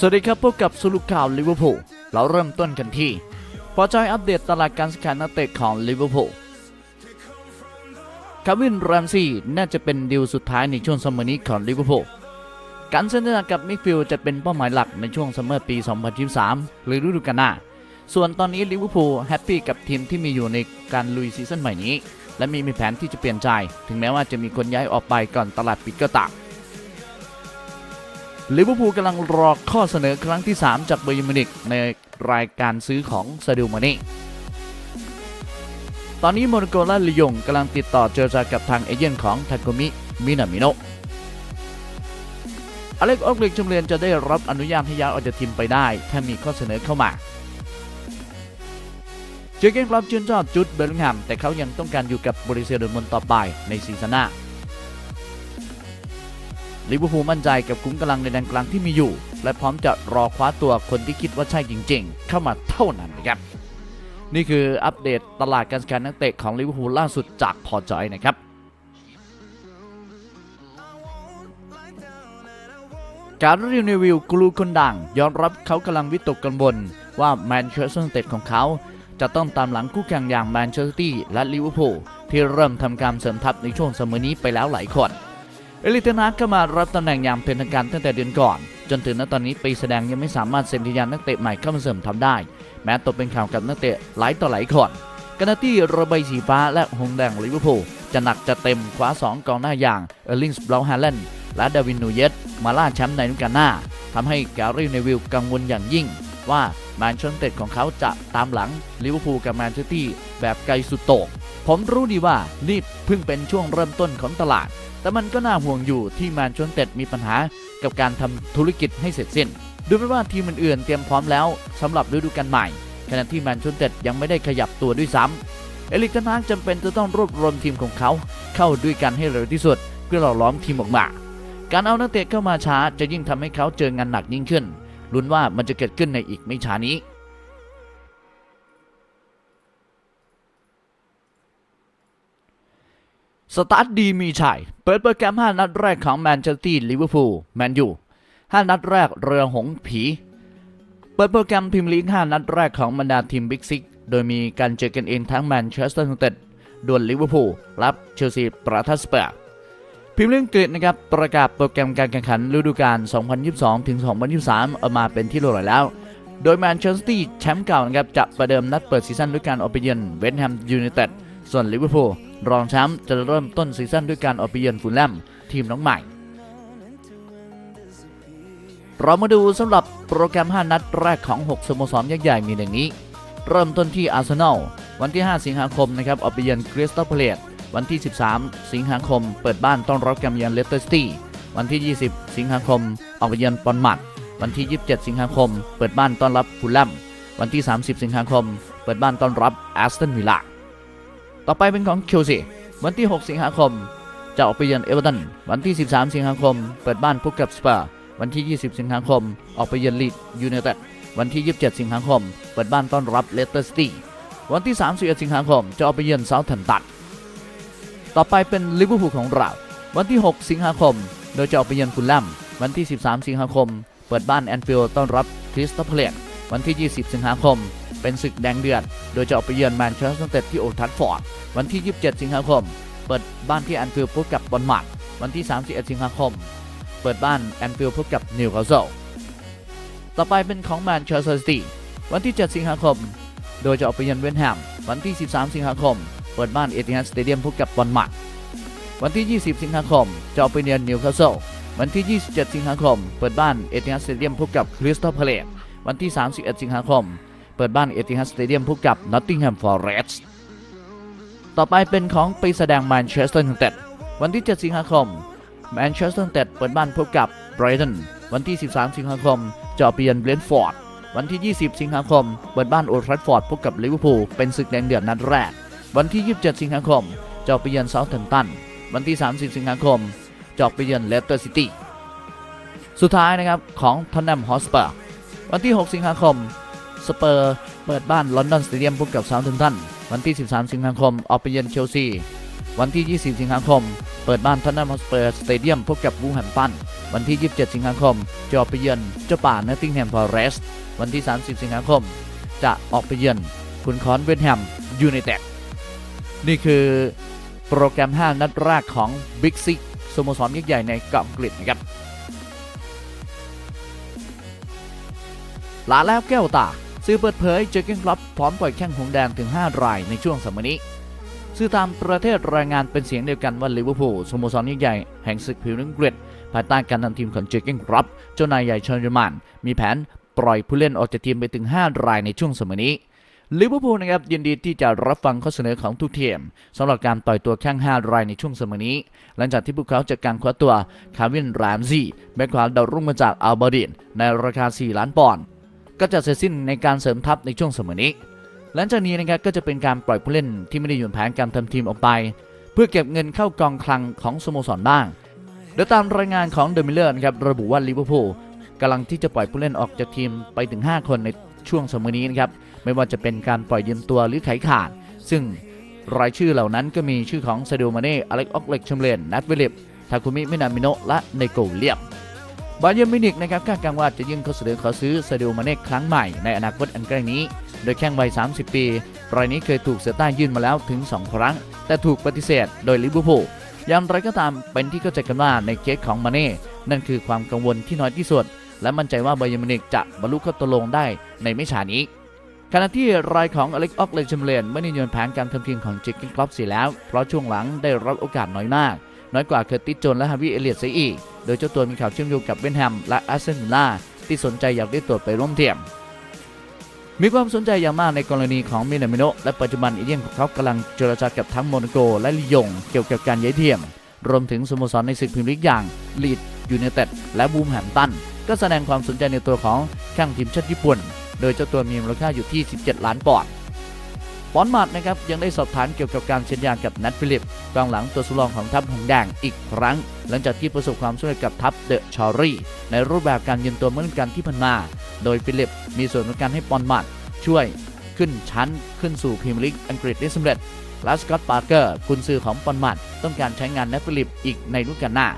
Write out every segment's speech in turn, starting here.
สวัสดีครับพบกับสรุปข่าวลิเวอร์พูลเราเริ่มต้นกันที่พอจอยอัปเดตตลาดการซื้อขายนักเตะของลิเวอร์พูลคาวินแรมซี่น่าจะเป็นดีลสุดท้ายในช่วงซัมเมอร์นี้ของลิเวอร์พูลการเซ็นสัญญากับมิดฟิลด์จะเป็นเป้าหมายหลักในช่วงซัมเมอร์ปี 2023 หรือฤดูกาลหน้า ส่วนตอนนี้ลิเวอร์พูลแฮปปี้กับทีมที่มีอยู่ในการลุยซีซั่นใหม่นี้ และมีมีแผนที่จะเปลี่ยนใจ ถึงแม้ว่าจะมีคนย้ายออกไปก่อนตลาดปิดก็ตาม ลิเวอร์พูลกำลังรอข้อเสนอครั้งที่ 3 จากเบอร์ยมินิกในรายการซื้อของซาดิลมานี่ตอนนี้โมนาโกและลิยงกำลังติดต่อเจรจากับทางเอเย่นของทาโกมิมินามิโนะอเล็กออกเล็กจำเรียนจะได้รับอนุญาตให้ย้ายออกจากทีมไปได้ ถ้ามีข้อเสนอเข้ามา เจอเกนกลับชื่นชอบจุดเบลลิงแฮมแต่เขายังต้องการอยู่กับบริเซียโดอร์มุนด์ต่อไปในซีซั่นหน้า ลิเวอร์พูลมั่นใจกับคุ้มกำลังในแดนกลางที่มีอยู่ และพร้อมจะรอคว้าตัวคนที่คิดว่าใช่จริง ๆ เข้ามาเท่านั้นนะครับนี่คืออัปเดตตลาดการซื้อขายนักเตะของลิเวอร์พูลล่าสุดจากพอจอยนะครับการรีวิวกลูคนดังยอมรับเขากำลังวิตกกังวลว่าแมนเชสเตอร์ยูไนเต็ดของเขา จะต้องตามหลังคู่แข่งอย่างแมนเชสเตอร์ซิตี้และลิเวอร์พูลที่เริ่มทำการเสริมทัพในช่วงเสมอนี้ไปแล้วหลายคน เอลิเทนาร์เข้ามารับตำแหน่งอย่างเป็นทางการตั้งแต่เดือนก่อน จนถึงณตอนนี้ปีแสดงยังไม่สามารถเซ็นทยานักเตะใหม่เข้ามาเสริมทัพได้ แม้ตกเป็นข่าวกับนักเตะหลายต่อหลายคนขณะที่ระบายสีฟ้าและหงแดงลิเวอร์พูลจะหนักจะเต็มคว้า 2กองหน้าอย่างเออร์ลิงส์บลาฮาเลนและดาวินนูเยสมาล่าแชมป์ในฤดูกาลหน้าทำให้แกรี่เนวิลกังวลอย่างยิ่ง ว่าแมนเชสเตอร์ของเขาจะตามหลังลิเวอร์พูลกับแมนเชสเตอร์แบบไกลสุดโต่งผมรู้ดีว่านี่เพิ่งเป็นช่วงเริ่มต้นของตลาด แต่มันก็น่าห่วงอยู่ที่แมนเชสเตอร์มีปัญหากับการทำธุรกิจให้เสร็จสิ้น ดูเหมือนว่าทีมอื่นๆเตรียมพร้อมแล้วสำหรับฤดูกาลใหม่ ขณะที่แมนเชสเตอร์ยังไม่ได้ขยับตัวด้วยซ้ำเอลิกเทนฮากจำเป็นจะต้องรวบรวมทีมของเขา เข้าด้วยกันให้เร็วที่สุด เพื่อหล่อล้อมทีมออกมา การเอานักเตะเข้ามาช้าจะยิ่งทำให้เขาเจองานหนักยิ่งขึ้นลุ้นว่ามันจะเกิดขึ้นในอีกไม่ช้านี้ สตาร์ทดีมีชัย เปิดโปรแกรม 5 นัดแรกของแมนเชสเตอร์ลิเวอร์พูลแมนยู5นัดแรกเรือหงส์ผี เปิดโปรแกรมพรีเมียร์ลีก 5 นัดแรกของบรรดาทีมบิ๊กซิกโดยมีการเจอกันเองทั้งแมนเชสเตอร์ยูไนเต็ดดวลลิเวอร์พูลรับเชลซีประทัสเปอร์พรีเมียร์ลีกอังกฤษนะครับ ประกาศโปรแกรมการแข่งขันฤดูกาล 2022 ถึง 2023 ออกมาเป็นที่เรียบร้อยแล้ว โดยแมนเชสเตอร์แชมป์เก่านะครับจะประเดิมนัดเปิดซีซั่นด้วยการออกไปเยือนเวสต์แฮมยูไนเต็ดส่วนลิเวอร์พูล รองแชมป์จะเริ่มต้นซีซั่นด้วยการออกไปเยือนฟูลแลมทีมน้องใหม่ เรามาดูสำหรับโปรแกรม 5 นัดแรกของ 6สโมสรยักษ์ใหญ่มีดังนี้ เริ่มต้นที่อาร์เซนอลวันที่ 5 สิงหาคมนะครับออกไปเยือนคริสตัลพาเลตวันที่ 13 สิงหาคม เปิดบ้านต้อนรับแกมเยือนเลสเตอร์ซิตี้วันที่ 20 สิงหาคม ออกไปเยือนปอนมัดวันที่ 27 สิงหาคม เปิดบ้านต้อนรับฟูลแลมวันที่ 30 สิงหาคม เปิดบ้านต้อนรับแอสตันวิลล่า ต่อไปเป็นของเชลซีวันที่ 6 สิงหาคม จะออกไปเยือนเอเวอร์ตันวันที่ 13 สิงหาคม เปิดบ้านพบกับสเปอร์วันที่ 20 สิงหาคม ออกไปเยือนลีดยูไนเต็ดวันที่ 27 สิงหาคม เปิดบ้านต้อนรับเลสเตอร์ซิตี้วันที่ 31 สิงหาคม จะออกไปเยือนเซาท์แฮมป์ตันต่อไปเป็นลิเวอร์พูลของเราวันที่ 6 สิงหาคม โดยจะออกไปเยือนฟูลแลมวันที่ 13 สิงหาคม เปิดบ้านแอนฟิลด์ต้อนรับคริสตัลพาเลต วันที่ 20 สิงหาคม เป็นศึกแดงเดือด โดยจะออกไปเยือนแมนเชสเตอร์ยูไนเต็ดที่โอลทัฟฟอร์ด วันที่ 27 สิงหาคม เปิดบ้านที่แอนฟิลด์พบกับบอลมัดวันที่ 31 สิงหาคม เปิดบ้านแอนฟิลด์พบกับนิวคาสเซิลต่อไปเป็นของแมนเชสเตอร์ซิตี้วันที่ 7 สิงหาคม โดยจะออกไปเยือนเวนแฮม วันที่ 13 สิงหาคม เปิดบ้านเอติฮัดสเตเดียมพบกับบอลมัดวันที่ 20 สิงหาคม จะออกไปเยือนนิวคาสเซิลวันที่ 27 สิงหาคม เปิดบ้านเอติฮัดสเตเดียมพบกับคริสตัลพาเลต วันที่ 31 สิงหาคม เปิดบ้านเอติฮัดสเตเดียมพบกับนอตติงแฮมฟอร์เรสต์ต่อไปเป็นของปีแสดงแมนเชสเตอร์ยูไนเต็ดวันที่ 7 สิงหาคมแมนเชสเตอร์ยูไนเต็ดเปิดบ้านพบกับไบรตันวันที่ 13 สิงหาคมจะออกไปเยือนเบรนฟอร์ดวันที่ 20 สิงหาคม เปิดบ้านโอลด์แทราฟฟอร์ดพบกับลิเวอร์พูลเป็นศึกแดงเดือดนัดแรก วันที่ 27 สิงหาคมจะออกไปเยือนเซาท์แฮมป์ตัน วันที่ 30 สิงหาคมจะออกไปเยือนเลสเตอร์ซิตี้ สุดท้ายนะครับของทอนแนมฮอสเปอร์ วันที่ 6 สิงหาคม สเปอร์ เปิดบ้านลอนดอนสเตเดียมพบกับซาท์แฮมป์ตันวันที่ 13 สิงหาคม ออกไปเยือนเชลซี วันที่ 20 สิงหาคม เปิดบ้านทอนแนมสเปอร์สเตเดียมพบกับวูแฮมปันวันที่ 27 สิงหาคม จะออกไปเยือนเจ้าป่านตติงแฮมฟอเรสต์ วันที่ 30 สิงหาคม จะออกไปเยือนคุณคอนเวนแฮมยูไนเต็ด นี่คือโปรแกรม 5 นัดแรกของบิ๊กซิกสโมสรยักษ์ใหญ่ในเกาะอังกฤษนะครับ ลาแล้วแก้วตาสื่อเปิดเผยเจอเกนคลับพร้อมปล่อยแข้งหงแดงถึง 5 รายในช่วงสัปดาห์นี้สื่อตามประเทศรายงานเป็นเสียงเดียวกันว่าลิเวอร์พูลสโมสรยักษ์ใหญ่แห่งศึกพิวนิงเกรดภายใต้การนำทีมของเจอเกนคลับเจ้านายใหญ่ชอนเยอรมันมีแผนปล่อยผู้เล่นออกจากทีมไปถึง 5 รายในช่วงสัปดาห์นี้ลิเวอร์พูลนะครับยินดีที่จะรับฟังข้อเสนอของทุกทีมสำหรับการปล่อยตัวแข้ง 5 รายในช่วงสัปดานี้ หลังจากที่พวกเขาจัดการคว้าตัวคาร์วินแรมซี่แบ็คขวาดาวรุ่งมาจากอัลบาดินในราคา 4 ล้านปอนด์ ก็จะเสร็จสิ้นในการเสริมทัพในช่วงเสมอนี้ หลังจากนี้นะครับก็จะเป็นการปล่อยผู้เล่นที่ไม่ได้อยู่ในแผนการทำทีมออกไป เพื่อเก็บเงินเข้ากองคลังของสโมสรบ้าง โดยตามรายงานของเดอะมิลเลอร์นะครับระบุว่าลิเวอร์พูลกำลังที่จะปล่อยผู้เล่นออกจากทีมไปถึง 5 คนในช่วงเสมอนี้นะครับไม่ว่าจะเป็นการปล่อยยืมตัวหรือขายขาด ซึ่งรายชื่อเหล่านั้นก็มีชื่อของซาดิโอมาเน่อเล็กออกเล็กชมเลนนัทเวลิปทาคุมิมินามิโนและเนโกเลียม บาเยิร์นมิวนิกนะครับคาดการณ์ว่าจะยื่นข้อเสนอขอซื้อซาดิโอมาเน่ครั้งใหม่ในอนาคตอันใกล้นี้ โดยแข้งวัย 30 ปีรายนี้เคยถูกเซอร์ต้ายื่นมาแล้วถึง 2 ครั้ง แต่ถูกปฏิเสธโดยลิเวอร์พูลอย่างไรก็ตามเป็นที่เข้าใจกันว่าในเคสของมาเน่นั่นคือความกังวลที่น้อยที่สุด และมั่นใจว่าบาเยิร์นมิวนิกจะบรรลุข้อตกลงได้ในไม่ช้านี้ขณะที่รายของอเล็กออกเลนชมเลนไม่ได้ยนแผนการทำทีมของจิกกินครอปเสียแล้ว เพราะช่วงหลังได้รับโอกาสน้อยมาก น้อยกว่าเคอร์ติสโจนและฮาวิเอเลียตเสียอีก โดยเจ้าตัวมีข่าวเชื่อมโยงกับเวนแฮมและอาร์เซนอลล่าที่สนใจอยากได้ตัวไปร่วมทีมมีความสนใจอย่างมากในกรณีของมินามิโนและปัจจุบันอีเดียนของเขากำลังเจรจากับทั้งโมนาโกและลียงเกี่ยวกับการย้ายทีมรวมถึงสโมสรในศึกพรีเมียร์ลีกอย่างลีดยูไนเต็ดและบูมแฮมตันก็แสดงความสนใจในตัวของแข้งทีมชาติญี่ปุ่น โดยเจ้าตัวมีมูลค่าอยู่ที่ 17 ล้านปอนด์ ปอนด์มาดนะครับยังได้สอบถามเกี่ยวกับการเซ็นยานกับนัทฟิลิปกองหลังตัวสุรองของทัพหงแดงอีกครั้ง หลังจากที่ประสบความสำเร็จกับทัพเดอะชอรี่ในรูปแบบการยืนตัวเมื่อฤดูกาลที่ผ่านมา โดยฟิลิปมีส่วนในการให้ปอนด์มาดช่วยขึ้นชั้นขึ้นสู่พรีเมียร์ลีกอังกฤษได้สำเร็จละสกอตปาร์เกอร์กุนซือของปอนด์มาดต้องการใช้งานนัทฟิลิปอีกในฤดูกาลหน้า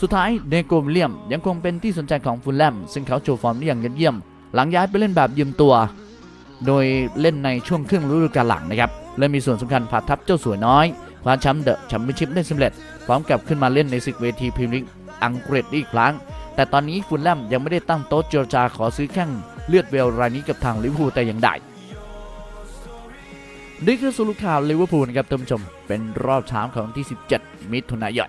สุดท้ายเนโกวิเลียมยังคงเป็นที่สนใจของฟูลแลมซึ่งเขาโชว์ฟอร์มได้อย่างยอดเยี่ยม หลังย้ายไปเล่นแบบยืมตัว โดยเล่นในช่วงครึ่งฤดูกาลหลังนะครับ และมีส่วนสำคัญพาทัพเจ้าสวยน้อยคว้าแชมป์เดอะแชมเปี้ยนชิพได้สำเร็จ พร้อมกับขึ้นมาเล่นในศึกเวทีพรีเมียร์ลีกอังกฤษอีกครั้ง แต่ตอนนี้ฟูลแลมยังไม่ได้ตั้งโต๊ะเจรจาขอซื้อแข้งเลือดเวลรายนี้กับทางลิเวอร์พูลแต่อย่างใดนี่คือสรุข่าวลิเวอร์พูลนะครับท่านผู้ชมเป็นรอบเช้าของที่ 17 มิถุนายน